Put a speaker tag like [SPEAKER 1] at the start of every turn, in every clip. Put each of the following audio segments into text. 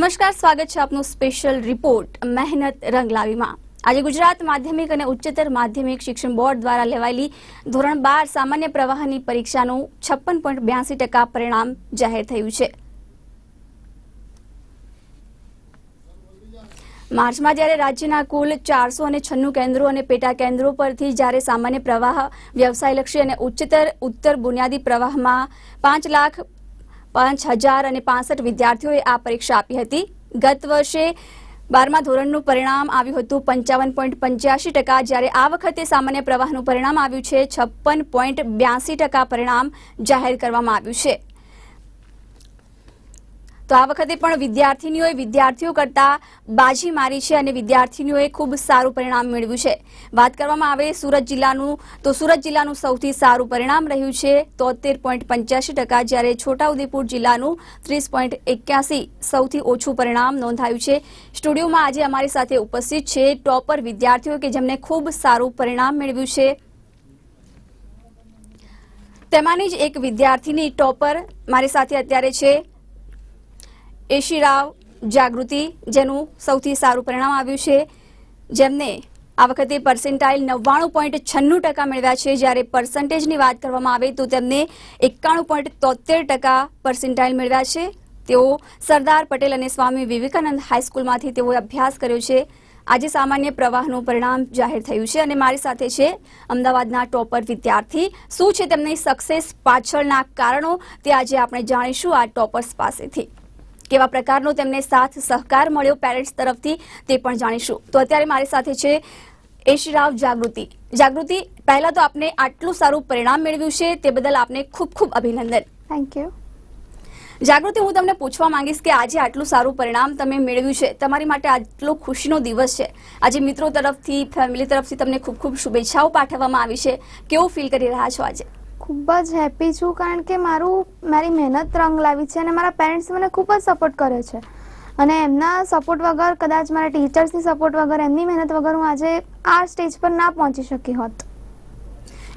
[SPEAKER 1] નમસ્કાર સ્વાગત છે આપનું સ્પેશિયલ રિપોર્ટ મહેનત રંગ લાવીમાં આજે ગુજરાત માધ્યમિક અને ઉચ્ચતર માધ્યમિક શિક્ષણ બોર્ડ દ્વારા લેવાયેલી ધોરણ બાર સામાન્ય પ્રવાહની પરીક્ષાનું છપ્પન પોઈન્ટ બ્યાસી ટકા પરિણામ જાહેર થયું છે માર્ચમાં જ્યારે રાજ્યના કુલ ચારસો અને છન્નું કેન્દ્રો અને પેટા કેન્દ્રો પરથી જ્યારે સામાન્ય પ્રવાહ વ્યવસાયલક્ષી અને ઉચ્ચતર ઉત્તર બુનિયાદી પ્રવાહમાં પાંચ લાખ પાંચ હજાર અને પાસઠ વિદ્યાર્થીઓએ આ પરીક્ષા આપી હતી ગત વર્ષે બારમા ધોરણનું પરિણામ આવ્યું હતું પંચાવન પોઈન્ટ પંચ્યાસી ટકા જ્યારે આ વખતે સામાન્ય પ્રવાહનું પરિણામ આવ્યું છે છપ્પન પોઈન્ટ બ્યાસી ટકા પરિણામ જાહેર કરવામાં આવ્યું છે તો આ વખતે પણ વિદ્યાર્થીનીઓએ વિદ્યાર્થીઓ કરતાં બાજી મારી છે અને વિદ્યાર્થીનીઓએ ખૂબ સારું પરિણામ મેળવ્યું છે વાત કરવામાં આવે સુરત જિલ્લાનું તો સુરત જિલ્લાનું સૌથી સારું પરિણામ રહ્યું છે તોતેર પોઈન્ટ પંચ્યાસી ટકા જ્યારે છોટાઉદેપુર જિલ્લાનું ત્રીસ પોઈન્ટ એક્યાસી સૌથી ઓછું પરિણામ નોંધાયું છે સ્ટુડિયોમાં આજે અમારી સાથે ઉપસ્થિત છે ટોપર વિદ્યાર્થીઓ કે જેમને ખૂબ સારું પરિણામ મેળવ્યું છે તેમાંની જ એક વિદ્યાર્થીની ટોપર મારી સાથે અત્યારે છે એશીરાવ જાગૃતિ જેનું સૌથી સારું પરિણામ આવ્યું છે જેમને આ વખતે પર્સન્ટાઇલ નવ્વાણું પોઈન્ટ છન્નું ટકા મેળવ્યા છે જ્યારે પર્સન્ટેજની વાત કરવામાં આવે તો તેમને એકાણું પોઈન્ટ તોતેર ટકા પર્સન્ટાઇલ મેળવ્યા છે તેઓ સરદાર પટેલ અને સ્વામી વિવેકાનંદ હાઈસ્કૂલમાંથી તેઓએ અભ્યાસ કર્યો છે આજે સામાન્ય પ્રવાહનું પરિણામ જાહેર થયું છે અને મારી સાથે છે અમદાવાદના ટોપર વિદ્યાર્થી શું છે તેમની સક્સેસ પાછળના કારણો તે આજે આપણે જાણીશું આ ટોપર્સ પાસેથી કેવા પ્રકારનો તેમને સાથ સહકાર મળ્યો પેરેન્ટ્સ તરફથી તે પણ જાણીશું તો અત્યારે મારી સાથે છે એશરાવ જાગૃતિ જાગૃતિ પહેલા તો આપને આટલું સારું પરિણામ મેળવ્યું છે તે બદલ આપને ખૂબ ખૂબ અભિનંદન થેન્ક યુ જાગૃતિ હું તમને પૂછવા માંગીશ કે આજે આટલું સારું પરિણામ તમે મેળવ્યું છે તમારી માટે આટલો ખુશીનો દિવસ છે આજે મિત્રો તરફથી ફેમિલી તરફથી તમને ખૂબ ખૂબ
[SPEAKER 2] શુભેચ્છાઓ પાઠવવામાં આવી
[SPEAKER 1] છે કેવું ફીલ કરી રહ્યા છો આજે
[SPEAKER 2] ખૂબ જ હેપી છું કારણ કે મારું મારી મહેનત રંગ લાવી છે અને મારા પેરેન્ટ્સ મને ખૂબ જ સપોર્ટ કરે છે અને એમના સપોર્ટ વગર કદાચ મારા ટીચર્સની સપોર્ટ વગર એમની મહેનત વગર હું આજે આ સ્ટેજ પર ના પહોંચી
[SPEAKER 1] શકી હોત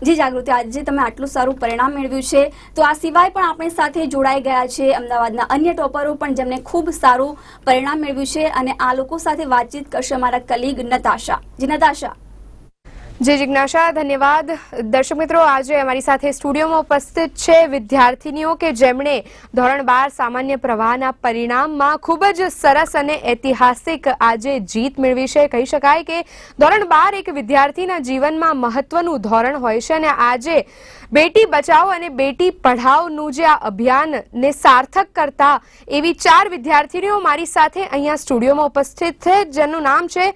[SPEAKER 1] જી જાગૃતિ આજે તમે આટલું સારું પરિણામ મેળવ્યું છે તો આ સિવાય પણ આપણી સાથે જોડાઈ ગયા છે અમદાવાદના અન્ય ટોપરો પણ જેમને ખૂબ સારું પરિણામ મેળવ્યું છે અને આ લોકો સાથે વાતચીત કરશે અમારા કલીગ નતાશા જી નતાશા
[SPEAKER 2] જે
[SPEAKER 3] જિજ્ઞાસા ધન્યવાદ દર્શક મિત્રો આજે અમારી સાથે સ્ટુડિયોમાં ઉપસ્થિત છે વિદ્યાર્થીનીઓ કે જેમણે ધોરણ બાર સામાન્ય પ્રવાહના પરિણામમાં ખૂબ જ સરસ અને ઐતિહાસિક આજે જીત મેળવી છે કહી શકાય કે ધોરણ બાર એક વિદ્યાર્થીના જીવનમાં મહત્વનું ધોરણ હોય છે અને આજે બેટી બચાવો અને બેટી પઢાઓનું જે આ અભિયાનને સાર્થક કરતા એવી ચાર વિદ્યાર્થીનીઓ મારી સાથે અહીંયા સ્ટુડિયોમાં ઉપસ્થિત છે જેનું નામ છે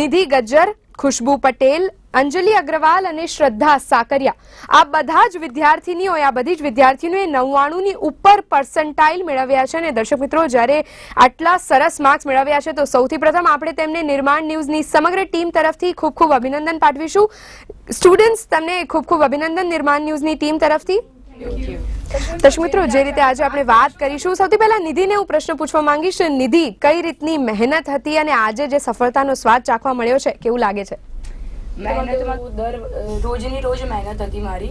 [SPEAKER 3] નિધિ ગજ્જર ખુશ્બુ પટેલ અંજલિ અગ્રવાલ અને શ્રદ્ધા સાકરિયા આ બધા જ વિદ્યાર્થીનીઓએ આ બધી જ વિદ્યાર્થીનીઓએ નવ્વાણુંની ઉપર પર્સન્ટાઇલ મેળવ્યા છે અને દર્શક મિત્રો જ્યારે આટલા સરસ માર્ક્સ મેળવ્યા છે તો સૌથી પ્રથમ આપણે તેમને નિર્માણ ન્યૂઝની સમગ્ર ટીમ તરફથી ખૂબ ખૂબ અભિનંદન પાઠવીશું સ્ટુડન્ટ્સ તમને ખૂબ ખૂબ અભિનંદન નિર્માણ ન્યૂઝની ટીમ તરફથી દર્શક મિત્રો જે રીતે આજે આપણે વાત કરીશું સૌથી પહેલા નિધિને હું પ્રશ્ન પૂછવા માંગીશ નિધિ કઈ રીતની મહેનત હતી અને આજે જે સફળતાનો સ્વાદ ચાખવા મળ્યો છે કેવું લાગે છે
[SPEAKER 4] મહેનતમાં દર રોજની રોજ મહેનત હતી મારી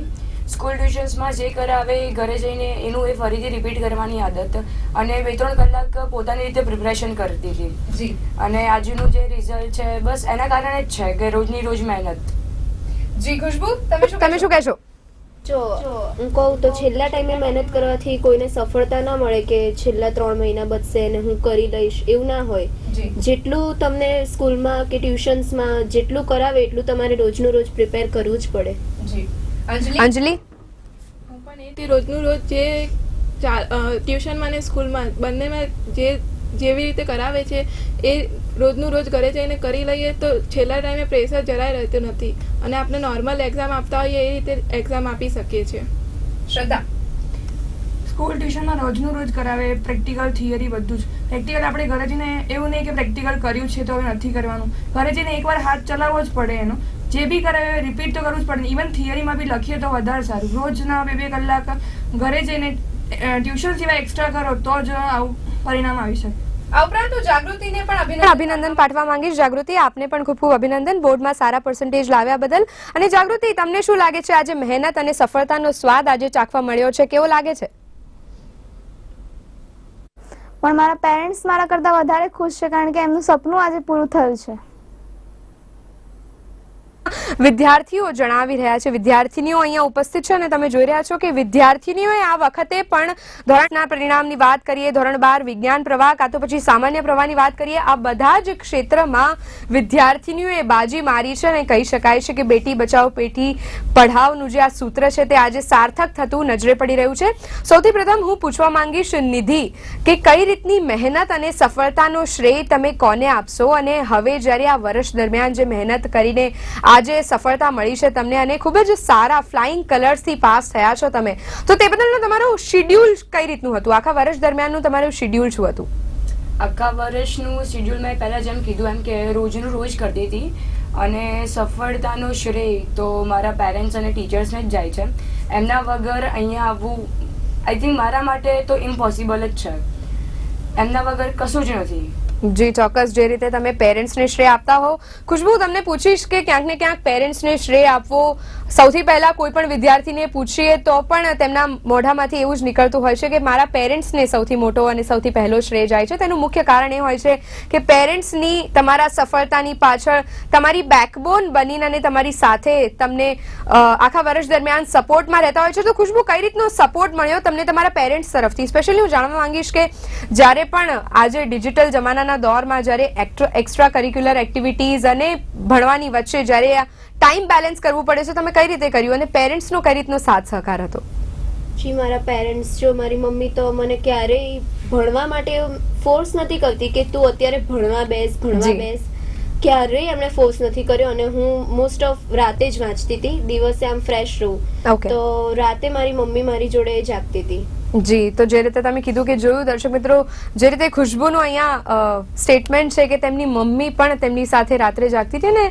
[SPEAKER 4] સ્કૂલ ટ્યુશન્સમાં જે કરાવે એ ઘરે જઈને એનું એ ફરીથી રિપીટ કરવાની આદત અને બે ત્રણ કલાક પોતાની રીતે પ્રિપરેશન કરતી હતી અને આજનું જે રિઝલ્ટ છે બસ એના કારણે જ છે કે રોજની રોજ મહેનત
[SPEAKER 5] જી ખુશ્બુ તમે શું કહેશો જો હું કહું તો છેલ્લા ટાઈમે મહેનત કરવાથી કોઈને સફળતા ના મળે કે છેલ્લા ત્રણ મહિના બચશે અને હું કરી લઈશ એવું ના હોય જેટલું તમને સ્કૂલમાં કે ટ્યુશન્સમાં જેટલું કરાવે એટલું તમારે રોજનું રોજ
[SPEAKER 6] પ્રિપેર કરવું જ પડે
[SPEAKER 5] અંજલિ હું
[SPEAKER 6] પણ એ રોજનું રોજ જે ટ્યુશનમાં અને સ્કૂલમાં બંનેમાં જે જેવી રીતે કરાવે છે એ રોજનું રોજ ઘરે જઈને કરી લઈએ તો છેલ્લા ટાઈમે પ્રેશર જરાય રહેતું નથી અને આપણે નોર્મલ એક્ઝામ આપતા હોઈએ એ રીતે એક્ઝામ આપી શકીએ છીએ શ્રદ્ધા
[SPEAKER 7] સ્કૂલ ટ્યુશનમાં રોજનું રોજ કરાવે પ્રેક્ટિકલ થિયરી બધું જ પ્રેક્ટિકલ આપણે ઘરે જઈને એવું નહીં કે પ્રેક્ટિકલ કર્યું છે તો હવે નથી કરવાનું ઘરે જઈને એકવાર હાથ ચલાવવો જ પડે એનો જે બી કરાવે રિપીટ તો કરવું જ પડે ઇવન થિયરીમાં બી લખીએ તો વધારે સારું રોજના બે બે કલાક ઘરે જઈને ટ્યુશન સિવાય એક્સ્ટ્રા કરો તો જ આવું પરિણામ આવી શકે આ ઉપરાંત જાગૃતિને
[SPEAKER 3] પણ અભિનંદન પાઠવા માંગીશ જાગૃતિ આપને પણ ખૂબ ખૂબ અભિનંદન બોર્ડમાં સારા પર્સન્ટેજ લાવ્યા બદલ અને જાગૃતિ તમને શું લાગે છે આજે મહેનત અને સફળતાનો સ્વાદ આજે ચાખવા મળ્યો છે કેવો લાગે છે
[SPEAKER 2] પણ મારા પેરેન્ટ્સ મારા કરતાં વધારે ખુશ છે કારણ કે એમનું સપનું આજે પૂરું થયું છે વિદ્યાર્થીઓ
[SPEAKER 3] જણાવી રહ્યા છે વિદ્યાર્થીનીઓ અહીંયા ઉપસ્થિત છે અને તમે જોઈ રહ્યા છો કે વિદ્યાર્થીનીઓએ આ વખતે પણ ધોરણના પરિણામની વાત કરીએ ધોરણ બાર વિજ્ઞાન પ્રવાહ કાં તો પછી સામાન્ય પ્રવાહની વાત કરીએ આ બધા જ ક્ષેત્રમાં વિદ્યાર્થીનીઓએ બાજી મારી છે અને કહી શકાય છે કે બેટી બચાવ બેટી પઢાવનું જે આ સૂત્ર છે તે આજે સાર્થક થતું નજરે પડી રહ્યું છે સૌથી પ્રથમ હું પૂછવા માંગીશ નિધિ કે કઈ રીતની મહેનત અને સફળતાનો શ્રેય તમે કોને આપશો અને હવે જ્યારે આ વર્ષ દરમિયાન જે મહેનત કરીને આ આજે સફળતા મળી છે તમને અને ખૂબ જ સારા ફ્લાઇંગ કલર્સથી પાસ થયા છો તમે તો તે બદલનું તમારું શિડ્યુલ કઈ રીતનું હતું આખા વર્ષ દરમિયાનનું તમારું શિડ્યુલ શું હતું
[SPEAKER 4] આખા વર્ષનું શિડ્યુલ મેં પહેલાં જેમ કીધું એમ કે રોજનું રોજ કરતી હતી અને સફળતાનો શ્રેય તો મારા પેરેન્ટ્સ અને ટીચર્સને જ જાય છે એમના વગર અહીંયા આવવું આઈ થિંક મારા માટે તો ઇમ્પોસિબલ જ છે એમના વગર કશું જ નથી
[SPEAKER 3] જી ચોક્કસ જે રીતે તમે પેરેન્ટ્સને શ્રેય આપતા હો ખુશ્બુ તમને પૂછીશ કે ક્યાંક ને ક્યાંક પેરેન્ટ્સને શ્રેય આપવો સૌથી પહેલા કોઈ પણ વિદ્યાર્થીને પૂછીએ તો પણ તેમના મોઢામાંથી એવું જ નીકળતું હોય છે કે મારા પેરેન્ટ્સને સૌથી મોટો અને સૌથી પહેલો શ્રેય જાય છે તેનું મુખ્ય કારણ એ હોય છે કે પેરેન્ટ્સની તમારા સફળતાની પાછળ તમારી બેકબોન બનીને અને તમારી સાથે તમને આખા વર્ષ દરમિયાન સપોર્ટમાં રહેતા હોય છે તો ખુશ્બુ કઈ રીતનો સપોર્ટ મળ્યો તમને તમારા પેરેન્ટ્સ તરફથી સ્પેશિયલી હું જાણવા માંગીશ કે જ્યારે પણ આજે ડિજિટલ જમાનાના દોરમાં જ્યારે એક્સ્ટ્રા કરિક્યુલર એક્ટિવિટીઝ અને ભણવાની વચ્ચે જ્યારે આ ટાઈમ બેલેન્સ કરવું પડે છે તમે કઈ રીતે કર્યું અને પેરેન્ટ્સનો કઈ રીતનો સાથ સહકાર હતો
[SPEAKER 5] જી મારા પેરેન્ટ્સ જો મારી મમ્મી તો મને ક્યારેય ભણવા માટે ફોર્સ નથી કરતી કે તું અત્યારે ભણવા બેસ ભણવા બેસ ક્યારેય એમણે ફોર્સ નથી કર્યો અને હું મોસ્ટ ઓફ રાતે જ વાંચતી હતી દિવસે આમ ફ્રેશ રહું તો રાતે મારી મમ્મી મારી જોડે જાગતી હતી
[SPEAKER 3] જી તો જે રીતે તમે કીધું કે જોયું દર્શક મિત્રો જે રીતે ખુશ્બુનું અહીંયા સ્ટેટમેન્ટ છે કે તેમની મમ્મી પણ તેમની સાથે રાત્રે જાગતી હતી ને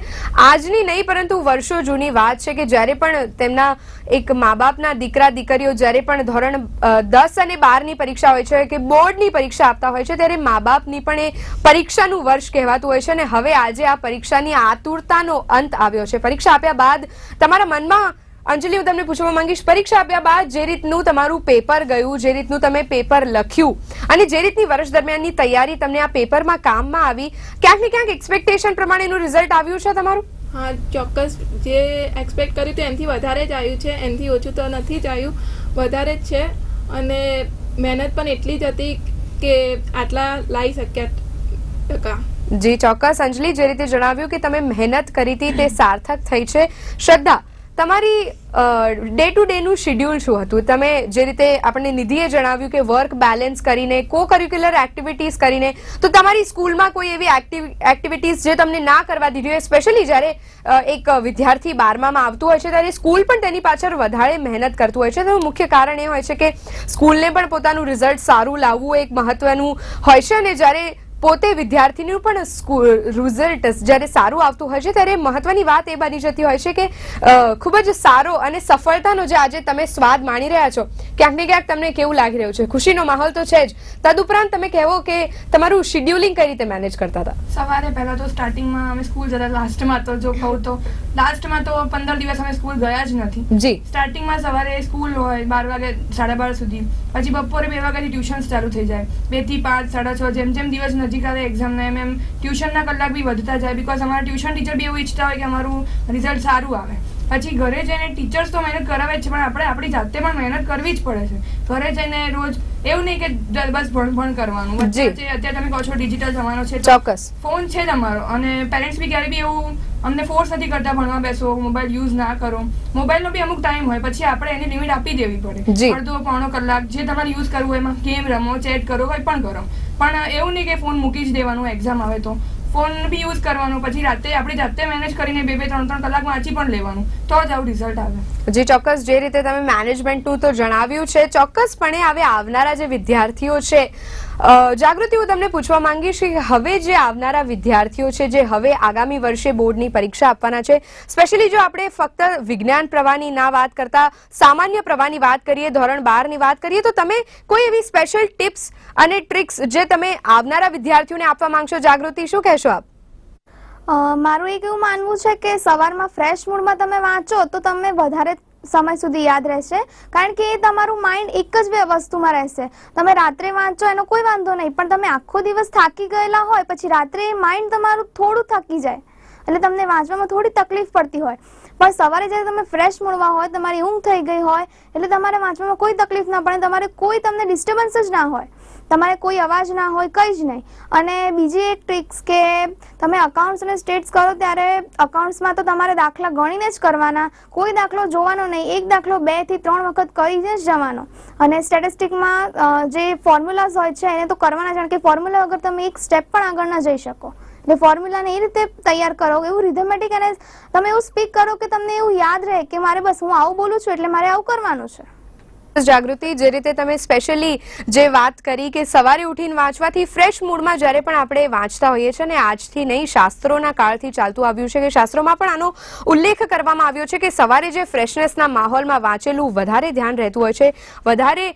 [SPEAKER 3] આજની નહીં પરંતુ વર્ષો જૂની વાત છે કે જ્યારે પણ તેમના એક મા બાપના દીકરા દીકરીઓ જ્યારે પણ ધોરણ દસ અને બારની પરીક્ષા હોય છે કે બોર્ડની પરીક્ષા આપતા હોય છે ત્યારે મા બાપની પણ એ પરીક્ષાનું વર્ષ કહેવાતું હોય છે અને હવે આજે આ પરીક્ષાની આતુરતાનો અંત આવ્યો છે પરીક્ષા આપ્યા બાદ તમારા મનમાં અંજલિ હું તમને પૂછવા માંગીશ પરીક્ષા આપ્યા બાદ જે રીતનું તમારું પેપર ગયું જે રીતનું તમે પેપર લખ્યું અને જે રીતની વર્ષ દરમિયાનની તૈયારી તમને આ પેપરમાં કામમાં આવી ક્યાંક ને ક્યાંક એક્સપેક્ટેશન પ્રમાણેનું રિઝલ્ટ આવ્યું છે તમારું હા ચોક્કસ જે
[SPEAKER 6] એક્સપેક્ટ કર્યું હતું એનાથી વધારે જ આવ્યું છે એનથી ઓછું તો નથી જ આવ્યું વધારે જ છે અને મહેનત પણ એટલી જ હતી કે આટલા લાવી શક્યા ટકા
[SPEAKER 3] જી ચોક્કસ અંજલિ જે રીતે જણાવ્યું કે તમે મહેનત કરી હતી તે સાર્થક થઈ છે શ્રદ્ધા તમારી ડે ટુ ડેનું શેડ્યુલ શું હતું તમે જે રીતે આપણને નિધિએ જણાવ્યું કે વર્ક બેલેન્સ કરીને કો કરિક્યુલર એક્ટિવિટીઝ કરીને તો તમારી સ્કૂલમાં કોઈ એવી એક્ટિવિટીઝ જે તમને ના કરવા દીધી હોય સ્પેશિયલી જ્યારે એક વિદ્યાર્થી બારમામાં આવતું હોય છે ત્યારે સ્કૂલ પણ તેની પાછળ વધારે મહેનત કરતું હોય છે તો મુખ્ય કારણ એ હોય છે કે સ્કૂલને પણ પોતાનું રિઝલ્ટ સારું લાવવું એક મહત્વનું હોય છે અને જ્યારે પોતે વિદ્યાર્થીનું પણ સ્કૂલ રિઝલ્ટ જ્યારે સારું આવતું હોય છે ત્યારે મહત્વની વાત એ બની જતી હોય છે કે ખૂબ જ સારો અને સફળતાનો જે આજે તમે સ્વાદ માણી રહ્યા છો ક્યાંક ને ક્યાંક તમને કેવું લાગી રહ્યું છે ખુશીનો માહોલ તો છે જ તદુપરાંત તમે કહેવો કે તમારું શિડ્યુલિંગ કઈ રીતે મેનેજ કરતા હતા
[SPEAKER 7] સવારે પહેલાં તો સ્ટાર્ટિંગમાં અમે સ્કૂલ જતા લાસ્ટમાં તો જો કહું તો લાસ્ટમાં તો પંદર દિવસ અમે સ્કૂલ ગયા જ નથી જી સ્ટાર્ટિંગમાં સવારે સ્કૂલ હોય બાર વાગે સાડા બાર સુધી પછી બપોરે બે વાગ્યાથી ટ્યુશન્સ ચાલુ થઈ જાય બે થી પાંચ સાડા છ જેમ જેમ દિવસ નજીક આવે એક્ઝામના એમ એમ ટ્યુશનના કલાક બી વધતા જાય બિકોઝ અમારા ટ્યુશન ટીચર બી એવું ઈચ્છતા હોય કે અમારું રિઝલ્ટ સારું આવે પછી ઘરે જઈને ટીચર્સ તો મહેનત કરાવે છે પણ આપણે આપણી જાતે પણ મહેનત કરવી જ પડે છે ઘરે જઈને રોજ એવું નહીં કે બસ ભણ ભણ કરવાનું અત્યારે તમે કહો છો ડિજિટલ જમાનો છે ચોક્કસ ફોન છે તમારો અને પેરેન્ટ્સ બી ક્યારે બી એવું અમને ફોર્સ નથી કરતા ભણવા બેસો મોબાઈલ યુઝ ના કરો મોબાઈલ નો બી અમુક ટાઈમ હોય પછી આપણે એની લિમિટ આપી દેવી પડે અડધો પોણો કલાક જે તમારે યુઝ કરવું એમાં ગેમ રમો ચેટ કરો કંઈ પણ કરો પણ એવું નહીં કે ફોન મૂકી જ દેવાનું એક્ઝામ આવે તો ફોન બી યુઝ કરવાનો પછી રાતે આપણે જાતે મેનેજ કરીને બે બે ત્રણ ત્રણ કલાક વાંચી પણ લેવાનું તો જ આવું રિઝલ્ટ આવે
[SPEAKER 3] જે ચોક્કસ જે રીતે તમે મેનેજમેન્ટ ટુ તો જણાવ્યું છે ચોક્કસપણે હવે આવનારા જે વિદ્યાર્થીઓ છે જાગૃતિ હું તમને પૂછવા માંગીશ કે હવે જે આવનારા વિદ્યાર્થીઓ છે જે હવે આગામી વર્ષે બોર્ડની પરીક્ષા આપવાના છે સ્પેશિયલી જો આપણે ફક્ત વિજ્ઞાન પ્રવાહની ના વાત કરતા સામાન્ય પ્રવાહની વાત કરીએ ધોરણ બારની વાત કરીએ તો તમે કોઈ એવી સ્પેશિયલ ટિપ્સ અને ટ્રિક્સ જે તમે આવનારા વિદ્યાર્થીઓને આપવા માંગશો જાગૃતિ
[SPEAKER 2] શું કહેશો આપ મારું એક એવું માનવું છે કે સવારમાં ફ્રેશ મૂડમાં તમે વાંચો તો તમે વધારે સમય સુધી યાદ રહેશે કારણ કે એ તમારું માઇન્ડ એક જ વસ્તુમાં રહેશે તમે રાત્રે વાંચો એનો કોઈ વાંધો નહીં પણ તમે આખો દિવસ થાકી ગયેલા હોય પછી રાત્રે એ માઇન્ડ તમારું થોડું થાકી જાય એટલે તમને વાંચવામાં થોડી તકલીફ પડતી હોય પણ સવારે જ્યારે તમે ફ્રેશ મળવા હોય તમારી ઊંઘ થઈ ગઈ હોય એટલે તમારે વાંચવામાં કોઈ તકલીફ ના પડે તમારે કોઈ તમને ડિસ્ટર્બન્સ જ ના હોય તમારે કોઈ અવાજ ના હોય કંઈ જ નહીં અને બીજી એક ટ્રિક્સ કે તમે અકાઉન્ટ્સને સ્ટેટ્સ કરો ત્યારે અકાઉન્ટ્સમાં તો તમારે દાખલા ગણીને જ કરવાના કોઈ દાખલો જોવાનો નહીં એક દાખલો બે થી ત્રણ વખત કરીને જ જવાનો અને સ્ટેટિસ્ટિકમાં જે ફોર્મ્યુલાઝ હોય છે એને તો કરવાના જાણ કે ફોર્મ્યુલા વગર તમે એક સ્ટેપ પણ આગળ ના જઈ શકો એટલે ફોર્મ્યુલાને એ રીતે તૈયાર કરો એવું રિધમેટિક અને તમે એવું સ્પીક કરો કે તમને એવું યાદ રહે કે મારે બસ હું આવું બોલું છું એટલે મારે આવું કરવાનું છે જાગૃતિ જે રીતે તમે
[SPEAKER 3] સ્પેશિયલી જે વાત કરી કે સવારે ઉઠીને વાંચવાથી ફ્રેશ મૂડમાં જ્યારે પણ આપણે વાંચતા હોઈએ છીએ અને આજથી નહીં શાસ્ત્રોના કાળથી ચાલતું આવ્યું છે કે શાસ્ત્રોમાં પણ આનો ઉલ્લેખ કરવામાં આવ્યો છે કે સવારે જે ફ્રેશનેસના માહોલમાં વાંચેલું વધારે ધ્યાન રહેતું હોય છે વધારે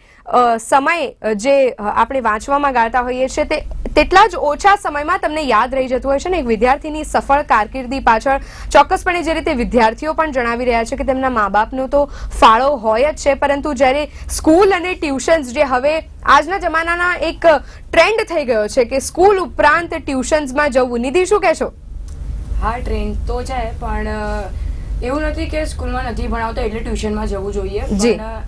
[SPEAKER 3] સમય જે આપણે વાંચવામાં ગાળતા હોઈએ છીએ તે તેટલા જ ઓછા સમયમાં તમને યાદ રહી જતું હોય છે ને એક વિદ્યાર્થીની સફળ કારકિર્દી પાછળ ચોક્કસપણે જે રીતે વિદ્યાર્થીઓ પણ જણાવી રહ્યા છે કે તેમના મા બાપનો તો ફાળો હોય જ છે પરંતુ જ્યારે સ્કૂલ અને ટ્યુશન્સ જે હવે આજના જમાનાના એક ટ્રેન્ડ થઈ ગયો છે કે સ્કૂલ ઉપરાંત ટ્યુશન્સમાં જવું નિધિ શું કહેશો
[SPEAKER 4] હા ટ્રેન્ડ તો છે પણ એવું નથી કે સ્કૂલમાં નથી ભણાવતા એટલે ટ્યુશનમાં જવું જોઈએ પણ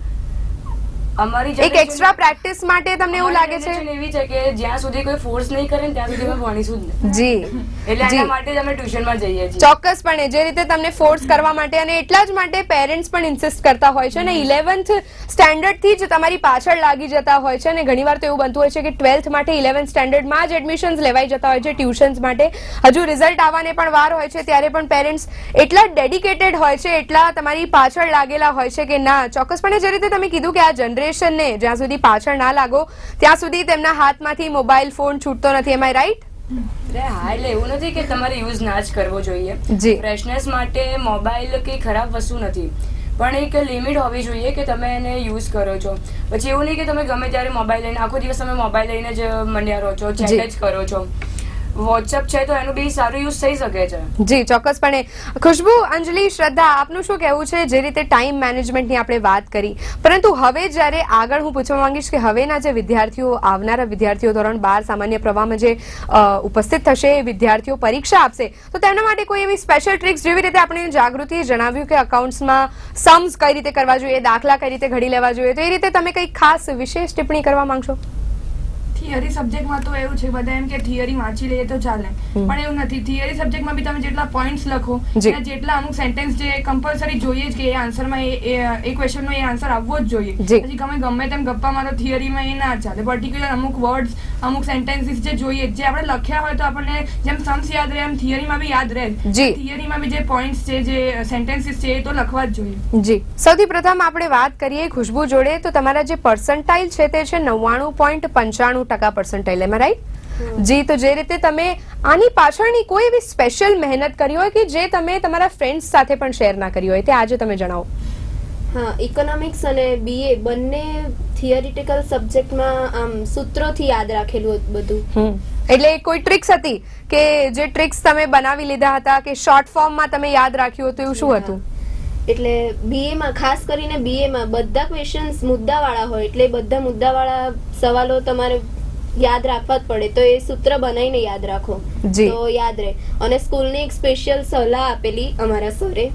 [SPEAKER 4] અમારી એક એક્સ્ટ્રા
[SPEAKER 3] પ્રેક્ટિસ માટે તમને એવું લાગે છે એવી છે કે જ્યાં સુધી કોઈ ફોર્સ નહીં કરે ત્યાં સુધી અમે ભણીશું જ જી એટલે એના માટે
[SPEAKER 4] અમે ટ્યુશનમાં જઈએ છીએ
[SPEAKER 3] ચોક્કસપણે જે રીતે તમને ફોર્સ કરવા માટે અને એટલા જ માટે પેરેન્ટ્સ પણ ઇન્સિસ્ટ કરતા હોય છે અને ઇલેવન્થ સ્ટેન્ડર્ડ થી જ તમારી પાછળ લાગી જતા હોય છે અને ઘણીવાર તો એવું બનતું હોય છે કે ટ્વેલ્થ માટે 11th સ્ટેન્ડર્ડમાં જ એડમિશન્સ લેવાઈ જતા હોય છે ટ્યુશન્સ માટે હજુ રિઝલ્ટ આવવાને પણ વાર હોય છે ત્યારે પણ પેરેન્ટ્સ એટલા ડેડિકેટેડ હોય છે એટલા તમારી પાછળ લાગેલા હોય છે કે ના ચોક્કસપણે જે રીતે તમે કીધું કે આ જનરેશન જનરેશનને જ્યાં સુધી પાછળ ના લાગો ત્યાં સુધી તેમના હાથમાંથી મોબાઈલ ફોન છૂટતો નથી એમ આઈ રાઈટ
[SPEAKER 4] હા એટલે એવું નથી કે તમારે યુઝ ના જ કરવો જોઈએ ફ્રેશનેસ માટે મોબાઈલ કે ખરાબ વસ્તુ નથી પણ એક લિમિટ હોવી જોઈએ કે તમે એને યુઝ કરો છો પછી એવું નહીં કે તમે ગમે ત્યારે મોબાઈલ લઈને આખો દિવસ તમે મોબાઈલ લઈને જ મંડ્યા રહો છો ચેટ જ કરો છો વોટ્સઅપ છે તો એનું બી સારું યુઝ થઈ શકે છે
[SPEAKER 3] જી ચોક્કસપણે ખુશ્બુ અંજલિ શ્રદ્ધા આપનું શું કહેવું છે જે રીતે ટાઈમ મેનેજમેન્ટની આપણે વાત કરી પરંતુ હવે જ્યારે આગળ હું પૂછવા માંગીશ કે હવેના જે વિદ્યાર્થીઓ આવનારા વિદ્યાર્થીઓ ધોરણ બાર સામાન્ય પ્રવાહમાં જે ઉપસ્થિત થશે વિદ્યાર્થીઓ પરીક્ષા આપશે તો તેના માટે કોઈ એવી સ્પેશિયલ ટ્રિક્સ જેવી રીતે આપણે જાગૃતિએ જણાવ્યું કે અકાઉન્ટ્સમાં સમ્સ કઈ રીતે કરવા જોઈએ દાખલા કઈ રીતે ઘડી લેવા જોઈએ તો એ રીતે તમે કંઈક ખાસ વિશેષ ટિપ્પણી કરવા માંગશો
[SPEAKER 7] થિયરી સબ્જેક્ટમાં તો એવું છે બધા એમ કે થિયરી વાંચી લઈએ તો ચાલે પણ એવું નથી થિયરી સબ્જેક્ટમાં બી તમે જેટલા પોઈન્ટ્સ લખો જેટલા અમુક સેન્ટેન્સ જે કમ્પલસરી જોઈએ જ કે એ આન્સરમાં એ ક્વેશ્ચનનો એ આન્સર આવવો જ જોઈએ પછી તમે ગમે તેમ ગપ્પા મારો થિયરીમાં એ ના ચાલે પર્ટિક્યુલર અમુક વર્ડ્સ અમુક સેન્ટેન્સીસ જે જોઈએ જે આપણે લખ્યા હોય તો આપણને જેમ સમ્સ યાદ રહે એમ થિયરીમાં બી યાદ રહે થિયરીમાં બી જે પોઈન્ટ્સ છે જે સેન્ટેન્સીસ છે એ તો લખવા જ જોઈએ
[SPEAKER 3] જી સૌથી પ્રથમ આપણે વાત કરીએ ખુશ્બુ જોડે તો તમારા જે પર્સન્ટાઇલ છે તે છે નવ્વાણું પોઈન્ટ પંચાણું ટકા પર્સન્ટાઇલ એમ રાઈટ જી તો જે રીતે તમે આની પાછળની કોઈ એવી સ્પેશિયલ મહેનત કરી હોય કે જે તમે તમારા ફ્રેન્ડ્સ સાથે પણ શેર ના કરી હોય તે આજે તમે જણાવો
[SPEAKER 5] હા ઇકોનોમિક્સ અને બીએ બંને થિયરિટિકલ સબ્જેક્ટમાં આમ સૂત્રોથી યાદ રાખેલું બધું
[SPEAKER 3] એટલે કોઈ ટ્રિક્સ હતી કે જે ટ્રિક્સ તમે બનાવી લીધા હતા કે શોર્ટ ફોર્મમાં તમે યાદ રાખ્યું હતું એવું શું હતું
[SPEAKER 5] એટલે બીએમાં ખાસ કરીને બીએમાં બધા ક્વેશ્ચન્સ મુદ્દાવાળા હોય એટલે બધા મુદ્દાવાળા સવાલો તમારે યાદ રાખવા જ પડે તો એ સૂત્ર બનાવીને યાદ રાખો તો યાદ રહે અને સ્કૂલની એક સ્પેશિયલ સલાહ આપેલી અમારા સરે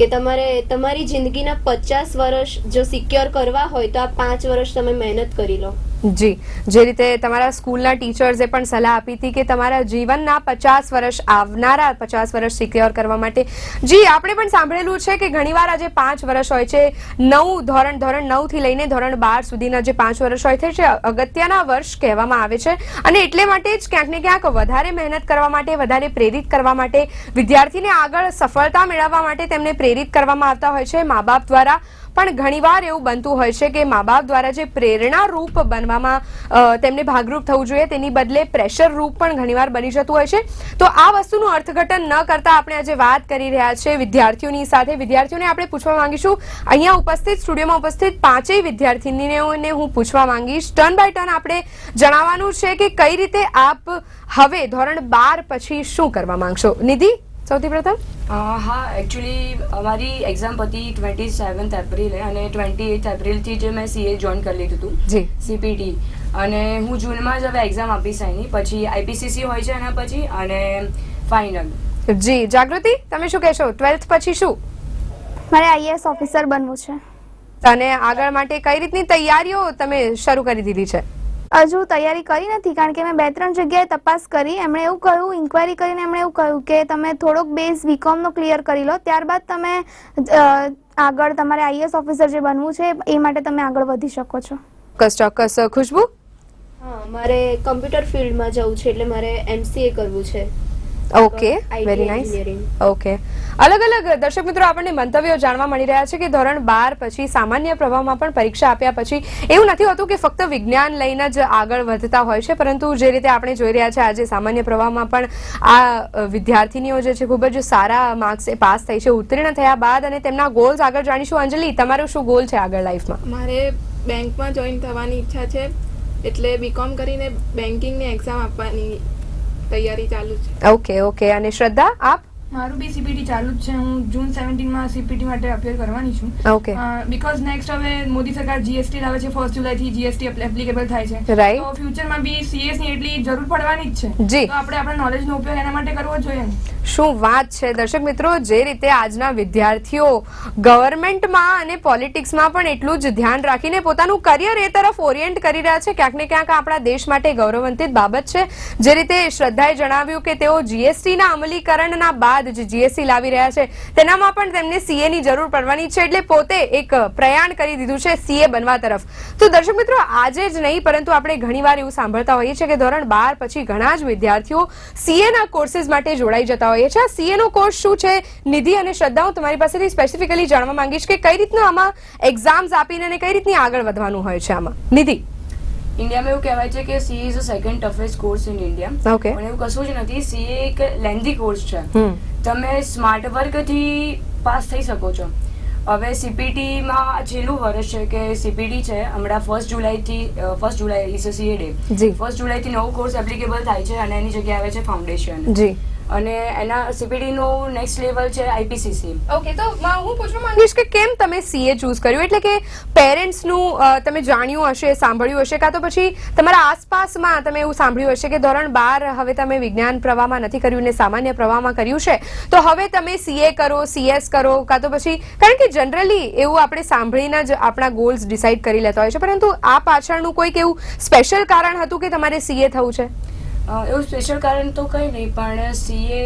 [SPEAKER 5] કે તમારે તમારી જિંદગીના પચાસ વર્ષ જો સિક્યોર કરવા હોય તો આ પાંચ વર્ષ તમે મહેનત કરી
[SPEAKER 3] લો જી જે રીતે તમારા સ્કૂલના ટીચર્સે પણ સલાહ આપી હતી કે તમારા જીવનના પચાસ વર્ષ આવનારા પચાસ વર્ષ સિક્યોર કરવા માટે જી આપણે પણ સાંભળેલું છે કે ઘણીવાર આજે પાંચ વર્ષ હોય છે નવ ધોરણ ધોરણ નવથી લઈને ધોરણ બાર સુધીના જે પાંચ વર્ષ હોય છે જે અગત્યના વર્ષ કહેવામાં આવે છે અને એટલે માટે જ ક્યાંક ને ક્યાંક વધારે મહેનત કરવા માટે વધારે પ્રેરિત કરવા માટે વિદ્યાર્થીને આગળ સફળતા મેળવવા માટે તેમને પ્રેરિત કરવામાં આવતા હોય છે મા બાપ દ્વારા પણ ઘણીવાર એવું બનતું હોય છે કે મા બાપ દ્વારા જે પ્રેરણા રૂપ બનવામાં તેમને ભાગરૂપ થવું જોઈએ તેની બદલે પ્રેશર રૂપ પણ ઘણીવાર બની જતું હોય છે તો આ વસ્તુનું અર્થઘટન ન કરતા આપણે આજે વાત કરી રહ્યા છે વિદ્યાર્થીઓની સાથે વિદ્યાર્થીઓને આપણે પૂછવા માંગીશું અહીંયા ઉપસ્થિત સ્ટુડિયોમાં ઉપસ્થિત પાંચેય વિદ્યાર્થીનીઓને હું પૂછવા માંગીશ ટર્ન બાય ટર્ન આપણે જણાવવાનું છે કે કઈ રીતે આપ હવે ધોરણ બાર પછી શું કરવા માંગશો નિધિ સૌથી પ્રથમ હા એકચ્યુઅલી અમારી એક્ઝામ
[SPEAKER 4] પતી ટ્વેન્ટી સેવન્થ એપ્રિલે અને ટ્વેન્ટી એથ એપ્રિલથી જે મેં સીએ જોઈન કરી લીધું હતું જી સીપીટી અને હું જૂનમાં જ હવે એક્ઝામ આપીશ એની પછી આઈપીસીસી હોય છે એના પછી અને ફાઇનલ
[SPEAKER 3] જી જાગૃતિ તમે શું કહેશો ટ્વેલ્થ પછી શું
[SPEAKER 2] મારે આઈએએસ ઓફિસર બનવું છે અને આગળ માટે કઈ રીતની તૈયારીઓ તમે શરૂ કરી દીધી છે હજુ તૈયારી કરી નથી કારણ કે મેં બે ત્રણ જગ્યાએ તપાસ કરી એમણે એવું કહ્યું ઇન્ક્વાયરી કરીને એમણે એવું કહ્યું કે તમે થોડોક બેઝ બીકોમનો ક્લિયર કરી લો ત્યારબાદ તમે આગળ તમારે આઈએસ ઓફિસર જે બનવું છે એ માટે તમે આગળ વધી શકો છો ચોક્કસ ચોક્કસ ખુશ્બુ
[SPEAKER 5] હા મારે કમ્પ્યુટર ફિલ્ડમાં જવું છે એટલે મારે એમસીએ કરવું છે
[SPEAKER 3] ઓકે વેરી નાઇસ ઓકે અલગ અલગ દર્શક મિત્રો આપણને મંતવ્યો જાણવા મળી રહ્યા છે કે ધોરણ બાર પછી સામાન્ય પ્રવાહમાં પણ પરીક્ષા આપ્યા પછી એવું નથી હોતું કે ફક્ત વિજ્ઞાન લઈને જ આગળ વધતા હોય છે પરંતુ જે રીતે આપણે જોઈ રહ્યા છે આજે સામાન્ય પ્રવાહમાં પણ આ વિદ્યાર્થીનીઓ જે છે ખૂબ જ સારા માર્ક્સ પાસ થઈ છે ઉત્તીર્ણ થયા બાદ અને તેમના ગોલ્સ આગળ જાણીશું અંજલિ તમારો શું ગોલ છે આગળ લાઈફમાં
[SPEAKER 6] મારે બેંકમાં જોઈન થવાની ઈચ્છા છે એટલે બીકોમ કરીને બેન્કિંગની એક્ઝામ આપવાની તૈયારી ચાલુ
[SPEAKER 3] છે ઓકે ઓકે અને શ્રદ્ધા આપ
[SPEAKER 6] મારું બી સીપીટી ચાલુ જ છે હું જૂન સેવન્ટીનમાં સીપીટી માટે
[SPEAKER 7] અપીલ કરવાની છું ઓકે બીકોઝ નેક્સ્ટ હવે મોદી સરકાર જીએસટી લાવે છે ફર્સ્ટ જુલાઈથી જીએસટી એપ્લિકેબલ થાય છે રાઈટ તો ફ્યુચરમાં બી સીએસ ની એટલી જરૂર પડવાની જ છે તો આપણે આપણા નોલેજનો ઉપયોગ એના માટે કરવો જોઈએ
[SPEAKER 3] શું વાત છે દર્શક મિત્રો જે રીતે આજના વિદ્યાર્થીઓ ગવર્મેન્ટમાં અને પોલિટિક્સમાં પણ એટલું જ ધ્યાન રાખીને પોતાનું કરિયર એ તરફ ઓરિએન્ટ કરી રહ્યા છે ક્યાંક ને ક્યાંક આપણા દેશ માટે ગૌરવંતિત બાબત છે જે રીતે શ્રદ્ધાએ જણાવ્યું કે તેઓ જીએસટીના અમલીકરણના બાદ જે જીએસટી લાવી રહ્યા છે તેનામાં પણ તેમને સીએની જરૂર પડવાની છે એટલે પોતે એક પ્રયાણ કરી દીધું છે સીએ બનવા તરફ તો દર્શક મિત્રો આજે જ નહીં પરંતુ આપણે ઘણીવાર એવું સાંભળતા હોઈએ છીએ કે ધોરણ બાર પછી ઘણા જ વિદ્યાર્થીઓ સીએના કોર્સિસ માટે જોડાઈ જતા હોઈએ છીએ આ સીએનો કોર્સ શું છે નિધિ અને શ્રદ્ધા હું તમારી પાસેથી સ્પેસિફિકલી જાણવા માંગીશ કે કઈ રીતનું આમાં એક્ઝામ્સ આપીને અને કઈ રીતની આગળ વધવાનું હોય છે આમાં નિધિ
[SPEAKER 4] ઇન્ડિયામાં એવું કહેવાય છે કે C is a second toughest course in India okay અને એવું કશું જ નથી સી એક લેન્ધી કોર્સ છે તમે સ્માર્ટ વર્કથી પાસ થઈ શકો છો હવે સીપીટીમાં છેલ્લું વર્ષ છે કે સીપીટી છે હમણાં ફર્સ્ટ જુલાઈથી first July is CA day first જુલાઈથી નવો કોર્સ એપ્લિકેબલ થાય છે અને એની જગ્યાએ આવે છે ફાઉન્ડેશન
[SPEAKER 3] જી અને એના સીપીડી નું નેક્સ્ટ લેવલ છે આઈપીસીસી ઓકે તો હું પૂછવા માંગીશ કે કેમ તમે સીએ ચૂઝ કર્યું એટલે કે પેરેન્ટ્સ નું તમે જાણ્યું હશે સાંભળ્યું હશે કાં તો પછી તમારા આસપાસમાં તમે એવું સાંભળ્યું હશે કે ધોરણ બાર હવે તમે વિજ્ઞાન પ્રવાહમાં નથી કર્યું ને સામાન્ય પ્રવાહમાં કર્યું છે તો હવે તમે સીએ કરો સીએસ કરો કાં તો પછી કારણ કે જનરલી એવું આપણે સાંભળીને જ આપણા ગોલ્સ ડિસાઇડ કરી લેતા હોય છે પરંતુ આ પાછળનું કોઈક એવું સ્પેશિયલ કારણ હતું કે તમારે સીએ થવું છે
[SPEAKER 4] એવું સ્પેશિયલ કારણ તો કંઈ નહીં પણ
[SPEAKER 3] સીએ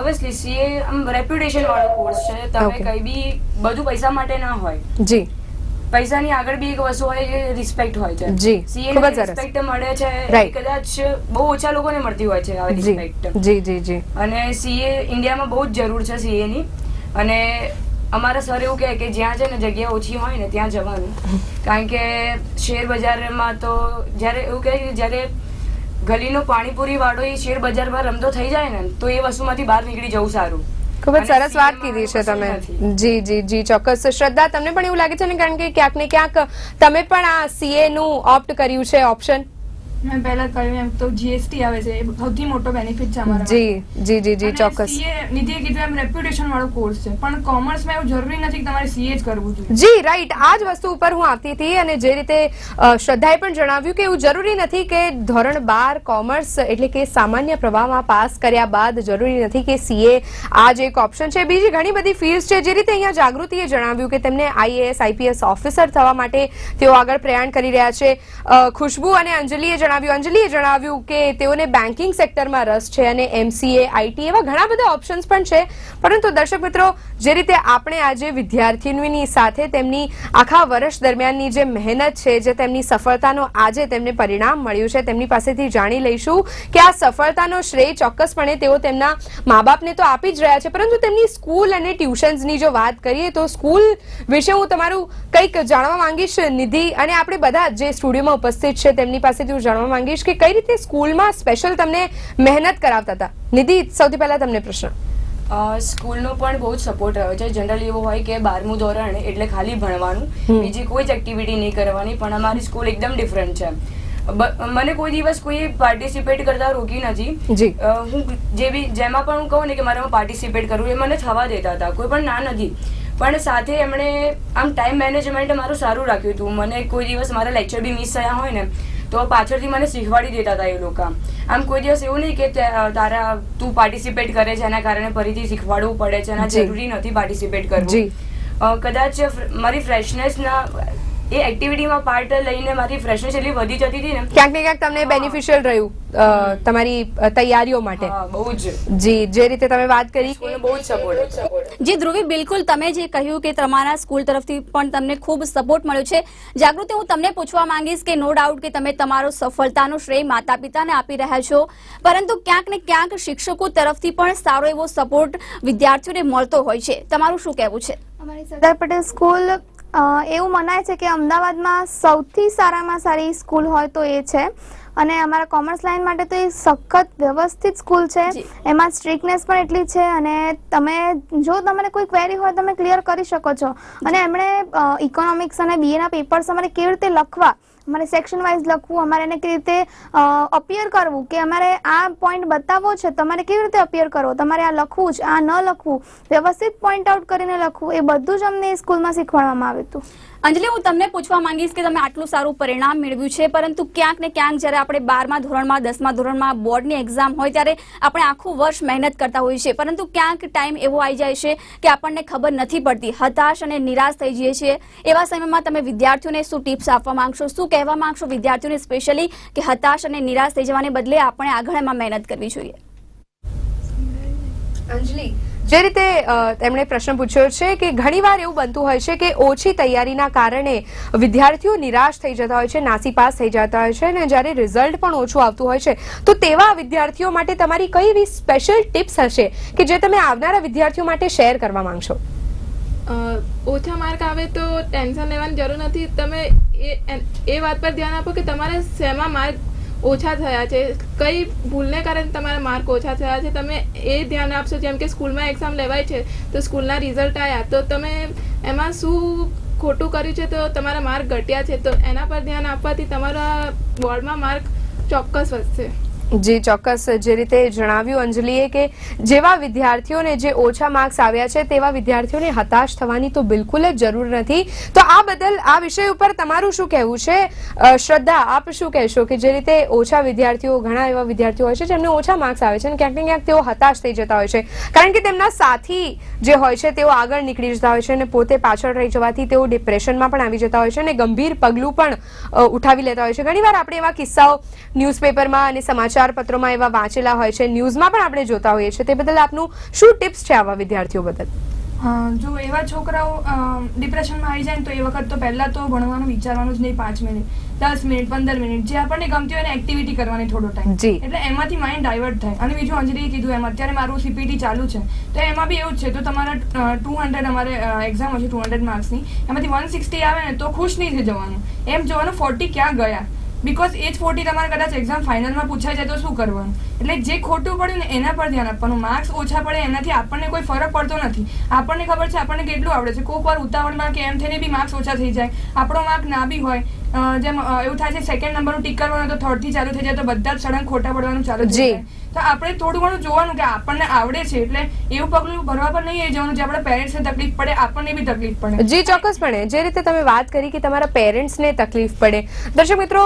[SPEAKER 3] ઓબ્વિયસલી સીએ આમ રેપ્યુટેશન વાળો કોર્સ છે તમે
[SPEAKER 4] કઈ બી બધું પૈસા માટે ના હોય જી પૈસાની આગળ બી એક વસ્તુ હોય એ
[SPEAKER 3] રિસ્પેક્ટ હોય છે જી સીએ રિસ્પેક્ટ
[SPEAKER 4] મળે છે કદાચ બહુ ઓછા લોકોને મળતી હોય છે આવી રિસ્પેક્ટ જી જી જી અને સીએ ઇન્ડિયામાં બહુ જ જરૂર છે સીએ ની અને અમારા સર એવું કહે કે જ્યાં છે ને જગ્યા ઓછી હોય ને ત્યાં જવાનું કારણ કે શેર બજારમાં તો જ્યારે એવું કહે કે જ્યારે ગલીનો પાણીપુરી વાળો એ શેર બજારમાં રમતો થઈ જાય ને તો એ વસ્તુમાંથી બહાર નીકળી જવું સારું
[SPEAKER 3] ખૂબ જ સરસ વાત કીધી છે તમે જી જી જી ચોક્કસ શ્રદ્ધા તમને પણ એવું લાગે છે ને કારણ કે ક્યાંક ને ક્યાંક તમે પણ આ સીએ નું ઓપ્ટ કર્યું છે ઓપ્શન
[SPEAKER 7] મેં પહેલા કહ્યું એમ તો જીએસટી આવે છે એ સૌથી મોટો બેનિફિટ છે અમારા જી
[SPEAKER 3] જી જી જી ચોક્કસ
[SPEAKER 7] નિધિએ કીધું એમ રેપ્યુટેશન વાળો કોર્સ છે પણ કોમર્સમાં એવું જરૂરી નથી કે તમારે સીએ જ કરવું જોઈએ જી
[SPEAKER 3] રાઈટ આ જ વસ્તુ ઉપર હું આવતી હતી અને જે રીતે શ્રદ્ધાએ પણ જણાવ્યું કે એવું જરૂરી નથી કે ધોરણ બાર કોમર્સ એટલે કે સામાન્ય પ્રવાહમાં પાસ કર્યા બાદ જરૂરી નથી કે સીએ આ જ એક ઓપ્શન છે બીજી ઘણી બધી ફિલ્ડ છે જે રીતે અહીંયા જાગૃતિએ જણાવ્યું કે તેમને આઈએએસ આઈપીએસ ઓફિસર થવા માટે તેઓ આગળ પ્રયાણ કરી રહ્યા છે ખુશ્બુ અને અંજલિએ જણાવ્યું જણાવ્યું અંજલીએ જણાવ્યું કે તેઓને બેન્કિંગ સેક્ટરમાં રસ છે અને એમસીએ આઈટી એવા ઘણા બધા ઓપ્શન્સ પણ છે પરંતુ દર્શક મિત્રો જે રીતે આપણે આજે વિદ્યાર્થીઓની સાથે તેમની આખા વર્ષ દરમિયાનની જે મહેનત છે જે તેમની સફળતાનો આજે તેમને પરિણામ મળ્યું છે તેમની પાસેથી જાણી લઈશું કે આ સફળતાનો શ્રેય ચોક્કસપણે તેઓ તેમના મા બાપને તો આપી જ રહ્યા છે પરંતુ તેમની સ્કૂલ અને ટ્યુશન્સની જો વાત કરીએ તો સ્કૂલ વિશે હું તમારું કંઈક જાણવા માંગીશ નિધિ અને આપણે બધા જે સ્ટુડિયોમાં ઉપસ્થિત છે તેમની પાસેથી હું જાણવા જાણવા માંગીશ કે કઈ રીતે સ્કૂલમાં સ્પેશિયલ તમને મહેનત કરાવતા હતા નિધિ સૌથી પહેલા તમને
[SPEAKER 4] પ્રશ્ન સ્કૂલનો પણ બહુ જ સપોર્ટ રહ્યો છે જનરલી એવો હોય કે બારમું ધોરણ એટલે ખાલી ભણવાનું બીજી કોઈ જ એક્ટિવિટી નહીં કરવાની પણ અમારી સ્કૂલ એકદમ ડિફરન્ટ છે મને કોઈ દિવસ કોઈ પાર્ટિસિપેટ કરતા રોકી નથી હું જે બી જેમાં પણ હું કહું ને કે મારામાં પાર્ટિસિપેટ કરવું એ મને થવા દેતા હતા કોઈ પણ ના નથી પણ સાથે એમણે આમ ટાઈમ મેનેજમેન્ટ મારું સારું રાખ્યું હતું મને કોઈ દિવસ મારા લેક્ચર બી મિસ થયા હોય ને તો પાછળથી મને શીખવાડી દેતા હતા એ લોકો આમ કોઈ દિવસ એવું નહીં કે તારા તું પાર્ટિસિપેટ કરે છે એના કારણે ફરીથી શીખવાડવું પડે છે એના જરૂરી નથી પાર્ટિસિપેટ કરવું કદાચ મારી ફ્રેશનેસ ના એ એક્ટિવિટીમાં પાર્ટ લઈને મારી ફ્રેશનેસ એટલી વધી જતી હતી ને ક્યાંક
[SPEAKER 3] ને ક્યાંક તમને બેનિફિશિયલ રહ્યું તમારી તૈયારીઓ
[SPEAKER 1] માટે બહુ જ જી જે રીતે તમે વાત કરી
[SPEAKER 3] બહુ સપોર્ટ
[SPEAKER 1] જી ધ્રુવી બિલકુલ તમે જે કહ્યું કે તમારા સ્કૂલ તરફથી પણ તમને ખૂબ સપોર્ટ મળ્યો છે જાગૃતિ હું તમને પૂછવા માંગીશ કે નો ડાઉટ કે તમે તમારો સફળતાનો શ્રેય માતા પિતાને આપી રહ્યા છો પરંતુ ક્યાંક ને ક્યાંક શિક્ષકો તરફથી પણ સારો એવો સપોર્ટ વિદ્યાર્થીઓને મળતો હોય છે તમારું શું કહેવું
[SPEAKER 2] છે અમારી સરદાર પટેલ સ્કૂલ એવું મનાય છે કે અમદાવાદમાં સૌથી સારામાં સારી સ્કૂલ હોય તો એ છે અને અમારા કોમર્સ લાઇન માટે તો એ સખત વ્યવસ્થિત સ્કૂલ છે એમાં સ્ટ્રિકનેસ પણ એટલી છે અને તમે જો તમને કોઈ ક્વેરી હોય તમે ક્લિયર કરી શકો છો અને એમણે ઇકોનોમિક્સ અને બીએના પેપર્સ અમારે કેવી રીતે લખવા અમારે સેક્શન વાઇઝ લખવું અમારે એને કઈ રીતે અપિયર કરવું કે અમારે આ પોઈન્ટ બતાવવો છે તમારે કેવી રીતે અપિયર કરવો તમારે આ લખવું જ આ ન લખવું વ્યવસ્થિત પોઈન્ટ આઉટ કરીને લખવું એ બધું જ અમને સ્કૂલમાં શીખવાડવામાં આવ્યું હતું
[SPEAKER 1] અંજલિ હું તમને પૂછવા માંગીશ કે તમે આટલું સારું પરિણામ મેળવ્યું છે પરંતુ ક્યાંક ને ક્યાંક જ્યારે આપણે બારમા ધોરણમાં દસમા ધોરણમાં બોર્ડની એક્ઝામ હોય ત્યારે આપણે આખું વર્ષ મહેનત કરતા હોઈએ છીએ પરંતુ ક્યાંક ટાઈમ એવો આવી જાય છે કે આપણને ખબર નથી પડતી હતાશ અને નિરાશ થઈ જઈએ છીએ એવા સમયમાં તમે વિદ્યાર્થીઓને શું ટિપ્સ આપવા માંગશો શું કહેવા માંગશો વિદ્યાર્થીઓને સ્પેશિયલી કે હતાશ અને નિરાશ થઈ જવાને બદલે આપણે આગળ એમાં મહેનત કરવી જોઈએ
[SPEAKER 3] અંજલિ જે રીતે તેમણે પ્રશ્ન પૂછ્યો છે કે ઘણીવાર એવું બનતું હોય છે કે ઓછી તૈયારીના કારણે વિદ્યાર્થીઓ નિરાશ થઈ જતા હોય છે નાસી પાસ થઈ જતા હોય છે અને જ્યારે રિઝલ્ટ પણ ઓછું આવતું હોય છે તો તેવા વિદ્યાર્થીઓ માટે તમારી કઈ એવી સ્પેશિયલ ટિપ્સ હશે કે જે તમે આવનારા વિદ્યાર્થીઓ માટે શેર કરવા માંગશો
[SPEAKER 6] ઓછા માર્ક આવે તો ટેન્શન લેવાની જરૂર નથી તમે એ એ વાત પર ધ્યાન આપો કે તમારા શેમાં માર્ક ઓછા થયા છે કઈ ભૂલને કારણે તમારા માર્ક ઓછા થયા છે તમે એ ધ્યાન આપશો જેમ કે સ્કૂલમાં એક્ઝામ લેવાય છે તો સ્કૂલના રિઝલ્ટ આવ્યા તો તમે એમાં શું ખોટું કર્યું છે તો તમારા માર્ક ઘટ્યા છે તો એના પર ધ્યાન આપવાથી તમારા બોર્ડમાં માર્ક ચોક્કસ વધશે
[SPEAKER 3] જી ચોક્કસ જે રીતે જણાવ્યું અંજલીએ કે જેવા વિદ્યાર્થીઓને જે ઓછા માર્ક્સ આવ્યા છે તેવા વિદ્યાર્થીઓને હતાશ થવાની તો બિલકુલ જ જરૂર નથી તો આ બદલ આ વિષય ઉપર તમારું શું કહેવું છે શ્રદ્ધા આપ શું કહેશો કે જે રીતે ઓછા વિદ્યાર્થીઓ ઘણા એવા વિદ્યાર્થીઓ હોય છે જેમને ઓછા માર્ક્સ આવે છે અને ક્યાંક ને ક્યાંક તેઓ હતાશ થઈ જતા હોય છે કારણ કે તેમના સાથી જે હોય છે તેઓ આગળ નીકળી જતા હોય છે અને પોતે પાછળ રહી જવાથી તેઓ ડિપ્રેશનમાં પણ આવી જતા હોય છે અને ગંભીર પગલું પણ ઉઠાવી લેતા હોય છે ઘણીવાર આપણે એવા કિસ્સાઓ ન્યૂઝપેપરમાં અને સમાચાર સમાચારપત્રોમાં એવા વાંચેલા હોય છે ન્યૂઝમાં પણ આપણે જોતા હોઈએ છીએ તે બદલ આપનું શું ટિપ્સ છે આવા વિદ્યાર્થીઓ બદલ
[SPEAKER 7] જો એવા છોકરાઓ ડિપ્રેશનમાં આવી જાય ને તો એ વખત તો પહેલાં તો ભણવાનું વિચારવાનું જ નહીં પાંચ મિનિટ દસ મિનિટ પંદર મિનિટ જે આપણને ગમતી હોય ને એક્ટિવિટી કરવાની થોડો ટાઈમ એટલે એમાંથી માઇન્ડ ડાયવર્ટ થાય અને બીજું અંજલીએ કીધું એમ અત્યારે મારું સીપીટી ચાલુ છે તો એમાં બી એવું જ છે તો તમારા ટુ હંડ્રેડ અમારે એક્ઝામ હશે ટુ હંડ્રેડ માર્ક્સની એમાંથી વન સિક્સટી આવે ને તો ખુશ નહીં થઈ જવાનું એમ જોવાનું ફોર્ટી ક્યાં ગયા બિકોઝ એ જ ફોર્ટી તમારે કદાચ એક્ઝામ ફાઇનલમાં પૂછાય જાય તો શું કરવાનું એટલે જે ખોટું પડ્યું ને એના પર ધ્યાન આપવાનું માર્ક્સ ઓછા પડે એનાથી આપણને કોઈ ફરક પડતો નથી આપણને ખબર છે આપણને કેટલું આવડે છે કોઈક વાર ઉતાવળમાં કે એમ થઈને બી માર્ક્સ ઓછા થઈ જાય આપણો માર્ક ના બી હોય જેમ એવું થાય છે સેકન્ડ નંબરનું ટીક કરવાનું તો થર્ડથી ચાલુ થઈ જાય તો બધા જ સડન ખોટા પડવાનું ચાલુ થઈ તો આપણે થોડું ઘણું જોવાનું કે આપણને આવડે છે એટલે એવું પગલું ભરવા પર નહીં જવાનું જે આપણા પેરેન્ટ્સને તકલીફ પડે આપણને બી તકલીફ પડે જે
[SPEAKER 3] ચોક્કસ પડે જે રીતે તમે વાત કરી કે તમારા પેરેન્ટ્સને તકલીફ પડે દર્શક મિત્રો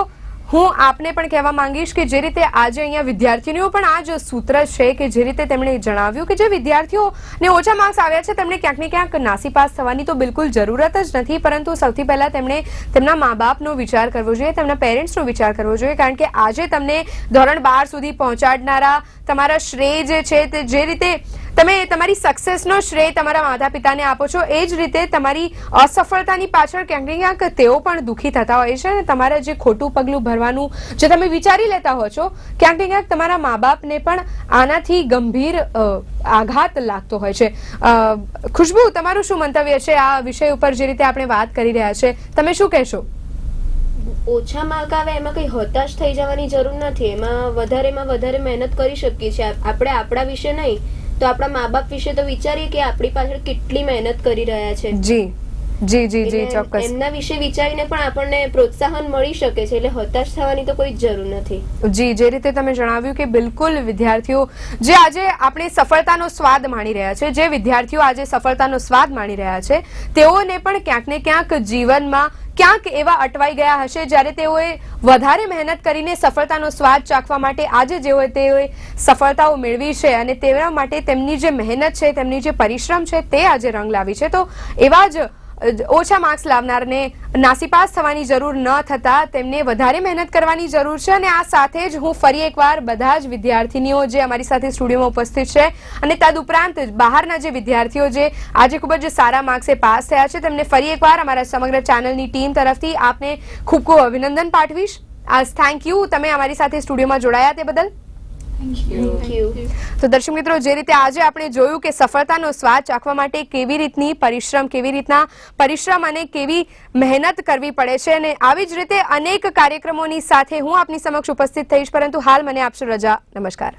[SPEAKER 3] હું આપને પણ કહેવા માંગીશ કે જે રીતે આજે અહીંયા વિદ્યાર્થીનીઓ પણ આ જ સૂત્ર છે કે જે રીતે તેમણે જણાવ્યું કે જે વિદ્યાર્થીઓને ઓછા માર્ક્સ આવ્યા છે તેમણે ક્યાંક ને ક્યાંક નાસી પાસ થવાની તો બિલકુલ જરૂરત જ નથી પરંતુ સૌથી પહેલાં તેમણે તેમના મા બાપનો વિચાર કરવો જોઈએ તેમના પેરેન્ટ્સનો વિચાર કરવો જોઈએ કારણ કે આજે તમને ધોરણ બાર સુધી પહોંચાડનારા તમારા શ્રેય જે છે તે જે રીતે તમે તમારી સક્સેસનો શ્રેય તમારા માતા પિતાને આપો છો એ જ રીતે તમારી અસફળતાની પાછળ ક્યાંક ક્યાંક તેઓ પણ દુઃખી થતા હોય છે અને તમારા જે ખોટું પગલું ભરવાનું જે તમે વિચારી લેતા હો છો ક્યાંક ક્યાંક તમારા મા બાપને પણ આનાથી ગંભીર આઘાત લાગતો હોય છે ખુશ્બુ તમારું શું મંતવ્ય છે આ વિષય ઉપર જે રીતે આપણે વાત કરી રહ્યા છે તમે શું કહેશો
[SPEAKER 5] ઓછા માર્ક આવે એમાં કંઈ હતાશ થઈ જવાની જરૂર નથી એમાં વધારેમાં વધારે મહેનત કરી શકીએ છીએ આપણે આપણા વિશે નહીં તો આપણા મા બાપ વિશે તો વિચારીએ કે આપણી પાછળ કેટલી મહેનત કરી રહ્યા છે જી જી જી જી ચોક્કસ એમના
[SPEAKER 3] વિશે વિચારીને
[SPEAKER 5] પણ આપણને પ્રોત્સાહન મળી શકે
[SPEAKER 3] છે એટલે હતાશ થવાની તો કોઈ જરૂર નથી જી જે રીતે તમે જણાવ્યું કે બિલકુલ વિદ્યાર્થીઓ જે આજે આપણે સફળતાનો સ્વાદ માણી રહ્યા છે જે વિદ્યાર્થીઓ આજે સફળતાનો સ્વાદ માણી રહ્યા છે તેઓને પણ ક્યાંક ને ક્યાંક જીવનમાં ક્યાંક એવા અટવાઈ ગયા હશે જ્યારે તેઓએ વધારે મહેનત કરીને સફળતાનો સ્વાદ ચાખવા માટે આજે જેઓએ તેઓએ સફળતાઓ મેળવી છે અને તેના માટે તેમની જે મહેનત છે તેમની જે પરિશ્રમ છે તે આજે રંગ લાવી છે તો એવા જ ઓછા માર્ક્સ લાવનારને નાસીપાસ થવાની જરૂર ન થતા તેમને વધારે મહેનત કરવાની જરૂર છે અને આ સાથે જ હું ફરી એકવાર બધા જ વિદ્યાર્થીનીઓ જે અમારી સાથે સ્ટુડિયોમાં ઉપસ્થિત છે અને તદુપરાંત બહારના જે વિદ્યાર્થીઓ જે આજે ખૂબ જ સારા માર્ક્સે પાસ થયા છે તેમને ફરી એકવાર અમારા સમગ્ર ચેનલની ટીમ તરફથી આપને ખૂબ ખૂબ અભિનંદન પાઠવીશ આ થેન્ક યુ તમે અમારી સાથે સ્ટુડિયોમાં જોડાયા તે બદલ તો દર્શક મિત્રો જે રીતે આજે આપણે જોયું કે સફળતાનો સ્વાદ ચાખવા માટે કેવી રીતની પરિશ્રમ કેવી રીતના પરિશ્રમ અને કેવી મહેનત કરવી પડે છે અને આવી જ રીતે અનેક કાર્યક્રમોની સાથે હું આપની સમક્ષ ઉપસ્થિત થઈશ પરંતુ હાલ મને આપશો રજા નમસ્કાર